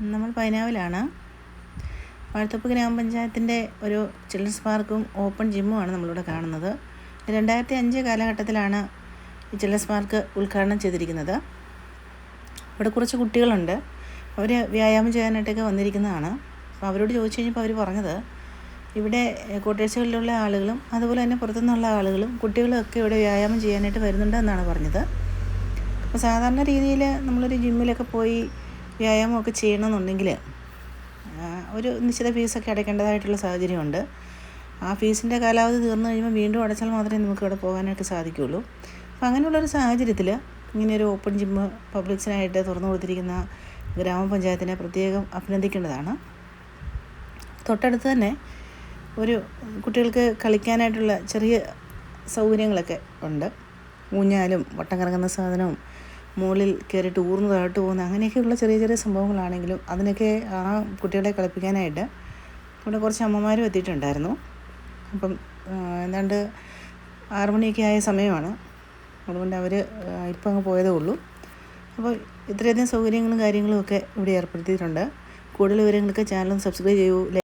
നമ്മൾ പൈനാവിലാണ്. വാഴത്തപ്പ് ഗ്രാമപഞ്ചായത്തിന്റെ ഒരു ചിൽഡ്രൻസ് പാർക്കും ഓപ്പൺ ജിമ്മുമാണ് നമ്മളിവിടെ കാണുന്നത്. രണ്ടായിരത്തി അഞ്ച് കാലഘട്ടത്തിലാണ് ഈ ചിൽഡ്രൻസ് പാർക്ക് ഉദ്ഘാടനം ചെയ്തിരിക്കുന്നത്. ഇവിടെ കുറച്ച് കുട്ടികളുണ്ട്. അവർ വ്യായാമം ചെയ്യാനായിട്ടൊക്കെ വന്നിരിക്കുന്നതാണ്. അപ്പോൾ അവരോട് ചോദിച്ചു കഴിഞ്ഞപ്പോൾ അവർ പറഞ്ഞത് ഇവിടെ കോട്ടേഴ്സുകളിലുള്ള ആളുകളും അതുപോലെ തന്നെ പുറത്തുനിന്നുള്ള ആളുകളും കുട്ടികളും ഒക്കെ ഇവിടെ വ്യായാമം ചെയ്യാനായിട്ട് വരുന്നുണ്ട് എന്നാണ് പറഞ്ഞത്. അപ്പോൾ സാധാരണ രീതിയിൽ നമ്മളൊരു ജിമ്മിലൊക്കെ പോയി വ്യായാമമൊക്കെ ചെയ്യണമെന്നുണ്ടെങ്കിൽ ഒരു നിശ്ചിത ഫീസൊക്കെ അടയ്ക്കേണ്ടതായിട്ടുള്ള സാഹചര്യമുണ്ട്. ആ ഫീസിന്റെ കാലാവധി തീർന്നു കഴിയുമ്പോൾ വീണ്ടും അടച്ചാൽ മാത്രമേ നമുക്ക് ഇവിടെ പോകാനായിട്ട് സാധിക്കുകയുള്ളൂ. അപ്പോൾ അങ്ങനെയുള്ളൊരു സാഹചര്യത്തിൽ ഇങ്ങനെയൊരു ഓപ്പൺ ജിമ്മ് പബ്ലിക്സിനായിട്ട് തുറന്നു കൊടുത്തിരിക്കുന്ന ഗ്രാമപഞ്ചായത്തിനെ പ്രത്യേകം അഭിനന്ദിക്കേണ്ടതാണ്. തൊട്ടടുത്ത് തന്നെ ഒരു കുട്ടികൾക്ക് കളിക്കാനായിട്ടുള്ള ചെറിയ സൗകര്യങ്ങളൊക്കെ ഉണ്ട്. ഊഞ്ഞാലും വട്ടം കറങ്ങുന്ന സാധനവും മുകളിൽ കയറിയിട്ട് ഊർന്ന് താഴോട്ട് പോകുന്ന അങ്ങനെയൊക്കെയുള്ള ചെറിയ ചെറിയ സംഭവങ്ങളാണെങ്കിലും അതിനൊക്കെ ആ കുട്ടികളെ കളിപ്പിക്കാനായിട്ട് ഇവിടെ കുറച്ച് അമ്മമാരും എത്തിയിട്ടുണ്ടായിരുന്നു. അപ്പം ഏതാണ്ട് ആറുമണിയൊക്കെ ആയ സമയമാണ്. അതുകൊണ്ട് അവർ ഇപ്പം അങ്ങ് പോയതേ ഉള്ളൂ. അപ്പോൾ ഇത്രയധികം സൗകര്യങ്ങളും കാര്യങ്ങളും ഒക്കെ ഇവിടെ ഏർപ്പെടുത്തിയിട്ടുണ്ട്. കൂടുതൽ വിവരങ്ങൾക്ക് ചാനലും സബ്സ്ക്രൈബ് ചെയ്യൂ